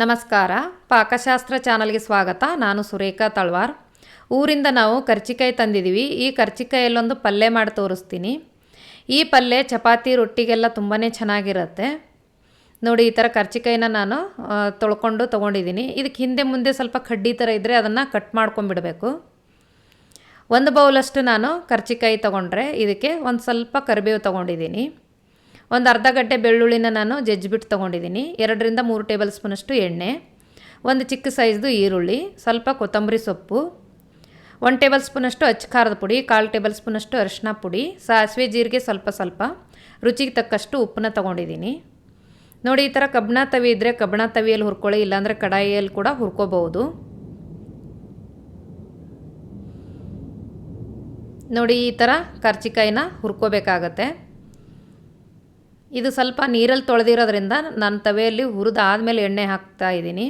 ನಮಸ್ಕಾರ. ಪಾಕಶಾಸ್ತ್ರ ಚಾನಲ್ಗೆ ಸ್ವಾಗತ. ನಾನು ಸುರೇಖಾ ತಳ್ವಾರ್. ಊರಿಂದ ನಾವು ಕರ್ಚಿಕಾಯಿ ತಂದಿದ್ದೀವಿ ಈ ಕರ್ಚಿಕಾಯಲ್ಲೊಂದು ಪಲ್ಯ ಮಾಡಿ ತೋರಿಸ್ತೀನಿ. ಈ ಪಲ್ಯ ಚಪಾತಿ, ರೊಟ್ಟಿಗೆಲ್ಲ ತುಂಬಾ ಚೆನ್ನಾಗಿರುತ್ತೆ. ನೋಡಿ, ಈ ಥರ ಕರ್ಚಿಕಾಯಿನ ನಾನು ತೊಳ್ಕೊಂಡು ತೊಗೊಂಡಿದ್ದೀನಿ ಇದಕ್ಕೆ ಹಿಂದೆ ಮುಂದೆ ಸ್ವಲ್ಪ ಕಡ್ಡಿ ಥರ ಇದ್ದರೆ ಅದನ್ನು ಕಟ್ ಮಾಡ್ಕೊಂಬಿಡಬೇಕು ಒಂದು ಬೌಲಷ್ಟು ನಾನು ಕರ್ಚಿಕಾಯಿ ತೊಗೊಂಡ್ರೆ ಇದಕ್ಕೆ ಒಂದು ಸ್ವಲ್ಪ ಕರಿಬೇವು ತೊಗೊಂಡಿದ್ದೀನಿ ಒಂದು ಅರ್ಧ ಗಂಟೆ ಬೆಳ್ಳುಳ್ಳಿನ ನಾನು ಜಜ್ಜಿಬಿಟ್ಟು ತೊಗೊಂಡಿದ್ದೀನಿ. ಎರಡರಿಂದ ಮೂರು ಟೇಬಲ್ ಸ್ಪೂನಷ್ಟು ಎಣ್ಣೆ, ಒಂದು ಚಿಕ್ಕ ಸೈಜ್ದು ಈರುಳ್ಳಿ, ಸ್ವಲ್ಪ ಕೊತ್ತಂಬರಿ ಸೊಪ್ಪು ಒನ್ ಟೇಬಲ್ ಸ್ಪೂನಷ್ಟು ಅಚ್ಚ ಖಾರದ ಪುಡಿ, ಕಾಲು ಟೇಬಲ್ ಸ್ಪೂನಷ್ಟು ಅರಿಶಿನ ಪುಡಿ, ಸಾಸಿವೆ ಜೀರಿಗೆ ಸ್ವಲ್ಪ ಸ್ವಲ್ಪ, ರುಚಿಗೆ ತಕ್ಕಷ್ಟು ಉಪ್ಪನ್ನ ತೊಗೊಂಡಿದ್ದೀನಿ. ನೋಡಿ, ಈ ಥರ ಕಬ್ಬಣ ತವಿ ಇದ್ದರೆ ಕಬ್ಬಣ ತವಿಯಲ್ಲಿ ಹುರ್ಕೊಳ್ಳಿ, ಇಲ್ಲಾಂದರೆ ಕಡಾಯಿಯಲ್ಲಿ ಕೂಡ ಹುರ್ಕೋಬಹುದು. ನೋಡಿ, ಈ ಥರ ಕರ್ಚಿಕಾಯಿನ ಹುರ್ಕೋಬೇಕಾಗತ್ತೆ. ಇದು ಸ್ವಲ್ಪ ನೀರಲ್ಲಿ ತೊಳೆದಿರೋದ್ರಿಂದ ನಾನು ತವೆಯಲ್ಲಿ ಹುರಿದಾದ್ಮೇಲೆ ಎಣ್ಣೆ ಹಾಕ್ತಾ ಇದ್ದೀನಿ.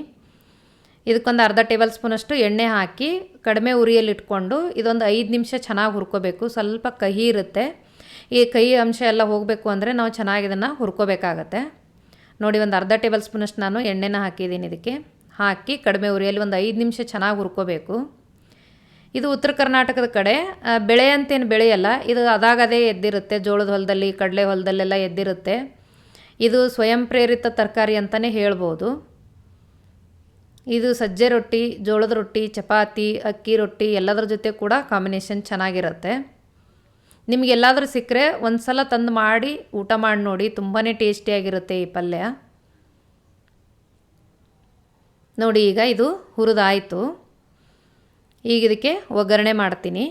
ಇದಕ್ಕೊಂದು ಅರ್ಧ ಟೇಬಲ್ ಸ್ಪೂನಷ್ಟು ಎಣ್ಣೆ ಹಾಕಿ ಕಡಿಮೆ ಉರಿಯಲ್ಲಿ ಇಟ್ಕೊಂಡು ಇದೊಂದು ಐದು ನಿಮಿಷ ಚೆನ್ನಾಗಿ ಹುರ್ಕೋಬೇಕು. ಸ್ವಲ್ಪ ಕಹಿ ಇರುತ್ತೆ. ಈ ಕಹಿ ಅಂಶ ಎಲ್ಲ ಹೋಗಬೇಕು ಅಂದರೆ ನಾವು ಚೆನ್ನಾಗಿ ಇದನ್ನು ಹುರ್ಕೋಬೇಕಾಗತ್ತೆ. ನೋಡಿ, ಒಂದು ಅರ್ಧ ಟೇಬಲ್ ಸ್ಪೂನಷ್ಟು ನಾನು ಎಣ್ಣೆನ ಹಾಕಿದ್ದೀನಿ ಇದಕ್ಕೆ. ಹಾಕಿ ಕಡಿಮೆ ಉರಿಯಲ್ಲಿ ಒಂದು ಐದು ನಿಮಿಷ ಚೆನ್ನಾಗಿ ಹುರ್ಕೋಬೇಕು. ಇದು ಉತ್ತರ ಕರ್ನಾಟಕದ ಕಡೆ. ಬೆಳೆ ಅಂತೇನು ಬೆಳೆಯಲ್ಲ, ಇದು ಅದಾಗದೇ ಎದ್ದಿರುತ್ತೆ, ಜೋಳದ ಹೊಲದಲ್ಲಿ, ಕಡಲೆ ಹೊಲದಲ್ಲೆಲ್ಲ ಎದ್ದಿರುತ್ತೆ. ಇದು ಸ್ವಯಂ ಪ್ರೇರಿತ ತರಕಾರಿ ಅಂತಲೇ ಹೇಳ್ಬೋದು. ಇದು ಸಜ್ಜೆ ರೊಟ್ಟಿ, ಜೋಳದ ರೊಟ್ಟಿ, ಚಪಾತಿ, ಅಕ್ಕಿ ರೊಟ್ಟಿ, ಎಲ್ಲದರ ಜೊತೆ ಕೂಡ ಕಾಂಬಿನೇಷನ್ ಚೆನ್ನಾಗಿರುತ್ತೆ. ನಿಮಗೆಲ್ಲಾದರೂ ಸಿಕ್ಕರೆ ಒಂದು ಸಲ ತಂದು ಮಾಡಿ, ಊಟ ಮಾಡಿ ನೋಡಿ ತುಂಬಾ ಟೇಸ್ಟಿಯಾಗಿರುತ್ತೆ ಈ ಪಲ್ಯ. ನೋಡಿ ಈಗ ಇದು ಹುರಿದಾಯಿತು. ಈಗ ಇದಕ್ಕೆ ಒಗ್ಗರಣೆ ಮಾಡ್ತೀನಿ.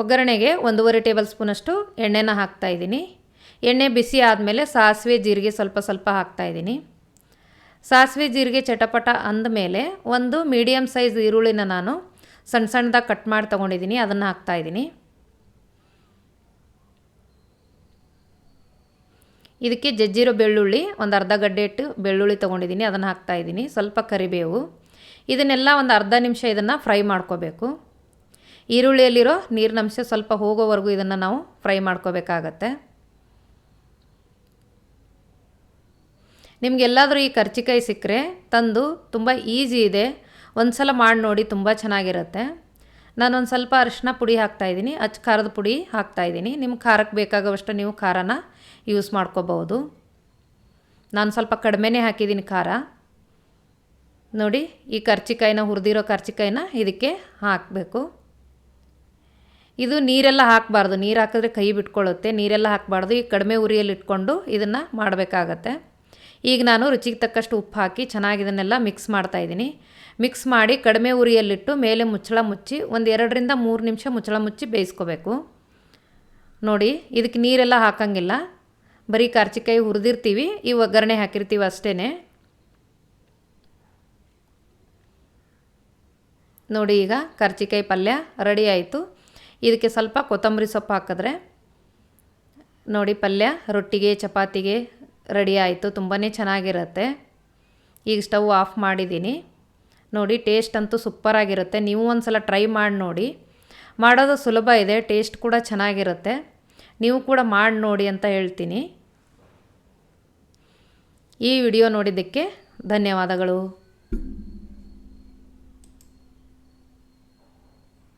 ಒಗ್ಗರಣೆಗೆ ಒಂದೂವರೆ ಟೇಬಲ್ ಸ್ಪೂನಷ್ಟು ಎಣ್ಣೆನ ಹಾಕ್ತಾಯಿದ್ದೀನಿ ಎಣ್ಣೆ ಬಿಸಿ ಆದಮೇಲೆ ಸಾಸಿವೆ, ಜೀರಿಗೆ ಸ್ವಲ್ಪ ಸ್ವಲ್ಪ ಹಾಕ್ತಾಯಿದ್ದೀನಿ ಸಾಸಿವೆ, ಜೀರಿಗೆ ಚಟಪಟ ಅಂದಮೇಲೆ ಒಂದು ಮೀಡಿಯಮ್ ಸೈಜ್ ಈರುಳ್ಳಿನ ನಾನು ಸಣ್ಣ ಸಣ್ಣದಾಗಿ ಕಟ್ ಮಾಡಿ ತೊಗೊಂಡಿದ್ದೀನಿ, ಅದನ್ನು ಹಾಕ್ತಾಯಿದ್ದೀನಿ ಇದಕ್ಕೆ ಜಜ್ಜಿರೋ ಬೆಳ್ಳುಳ್ಳಿ, ಒಂದು ಅರ್ಧ ಗಡ್ಡೆ ಇಟ್ಟು ಬೆಳ್ಳುಳ್ಳಿ ತೊಗೊಂಡಿದ್ದೀನಿ, ಅದನ್ನು ಹಾಕ್ತಾಯಿದ್ದೀನಿ ಸ್ವಲ್ಪ ಕರಿಬೇವು. ಇದನ್ನೆಲ್ಲ ಒಂದು ಅರ್ಧ ನಿಮಿಷ ಇದನ್ನು ಫ್ರೈ ಮಾಡ್ಕೋಬೇಕು. ಈರುಳ್ಳಿಯಲ್ಲಿರೋ ನೀರಿನಂಶ ಸ್ವಲ್ಪ ಹೋಗೋವರೆಗೂ ಇದನ್ನು ನಾವು ಫ್ರೈ ಮಾಡ್ಕೋಬೇಕಾಗತ್ತೆ. ನಿಮಗೆಲ್ಲಾದರೂ ಈ ಕರ್ಚಿಕಾಯಿ ಸಿಕ್ಕರೆ ತಂದು ತುಂಬ ಈಸಿ ಇದೆ. ಒಂದು ಸಲ ಮಾಡಿ ನೋಡಿ ತುಂಬ ಚೆನ್ನಾಗಿರುತ್ತೆ. ನಾನೊಂದು ಸ್ವಲ್ಪ ಅರಿಶಿನ ಪುಡಿ ಹಾಕ್ತಾಯಿದ್ದೀನಿ ಅಚ್ಚ ಖಾರದ ಪುಡಿ ಹಾಕ್ತಾಯಿದ್ದೀನಿ ನಿಮ್ಮ ಖಾರಕ್ಕೆ ಬೇಕಾಗುವಷ್ಟು ನೀವು ಖಾರನ ಯೂಸ್ ಮಾಡ್ಕೋಬಹುದು. ನಾನು ಸ್ವಲ್ಪ ಕಡಿಮೆನೇ ಹಾಕಿದ್ದೀನಿ ಖಾರ. ನೋಡಿ, ಈ ಕರ್ಚಿಕಾಯಿನ ಹುರಿದಿರೋ ಕರ್ಚಿಕಾಯಿನ ಇದಕ್ಕೆ ಹಾಕಬೇಕು. ಇದು ನೀರೆಲ್ಲ ಹಾಕಬಾರ್ದು. ನೀರು ಹಾಕಿದ್ರೆ ಕೈ ಬಿಟ್ಕೊಳ್ಳುತ್ತೆ. ನೀರೆಲ್ಲ ಹಾಕಬಾರ್ದು. ಈ ಕಡಿಮೆ ಉರಿಯಲ್ಲಿ ಇಟ್ಕೊಂಡು ಇದನ್ನು ಮಾಡಬೇಕಾಗತ್ತೆ. ಈಗ ನಾನು ರುಚಿಗೆ ತಕ್ಕಷ್ಟು ಉಪ್ಪು ಹಾಕಿ ಚೆನ್ನಾಗಿ ಇದನ್ನೆಲ್ಲ ಮಿಕ್ಸ್ ಮಾಡ್ತಾಯಿದ್ದೀನಿ ಮಿಕ್ಸ್ ಮಾಡಿ ಕಡಿಮೆ ಉರಿಯಲ್ಲಿಟ್ಟು ಮೇಲೆ ಮುಚ್ಚಳ ಮುಚ್ಚಿ ಒಂದು ಎರಡರಿಂದ ಮೂರು ನಿಮಿಷ ಮುಚ್ಚಳ ಮುಚ್ಚಿ ಬೇಯಿಸ್ಕೋಬೇಕು. ನೋಡಿ, ಇದಕ್ಕೆ ನೀರೆಲ್ಲ ಹಾಕಂಗಿಲ್ಲ. ಬರೀ ಕರ್ಚಿಕಾಯಿ ಹುರಿದಿರ್ತೀವಿ. ಈ ಒಗ್ಗರಣೆ ಹಾಕಿರ್ತೀವಿ ಅಷ್ಟೇ ನೋಡಿ ಈಗ ಕರ್ಜಿಕಾಯಿ ಪಲ್ಯ ರೆಡಿ ಆಯಿತು. ಇದಕ್ಕೆ ಸ್ವಲ್ಪ ಕೊತ್ತಂಬರಿ ಸೊಪ್ಪು ಹಾಕಿದ್ರೆ ನೋಡಿ ಪಲ್ಯ ರೊಟ್ಟಿಗೆ, ಚಪಾತಿಗೆ ರೆಡಿ ಆಯಿತು. ತುಂಬಾ ಚೆನ್ನಾಗಿರುತ್ತೆ. ಈಗ ಸ್ಟವ್ ಆಫ್ ಮಾಡಿದ್ದೀನಿ. ನೋಡಿ ಟೇಸ್ಟ್ ಅಂತೂ ಸೂಪರಾಗಿರುತ್ತೆ ನೀವು ಒಂದು ಸಲ ಟ್ರೈ ಮಾಡಿ ನೋಡಿ. ಮಾಡೋದು ಸುಲಭ ಇದೆ, ಟೇಸ್ಟ್ ಕೂಡ ಚೆನ್ನಾಗಿರುತ್ತೆ. ನೀವು ಕೂಡ ಮಾಡಿ ನೋಡಿ ಅಂತ ಹೇಳ್ತೀನಿ. ಈ ವಿಡಿಯೋ ನೋಡಿದ್ದಕ್ಕೆ ಧನ್ಯವಾದಗಳು.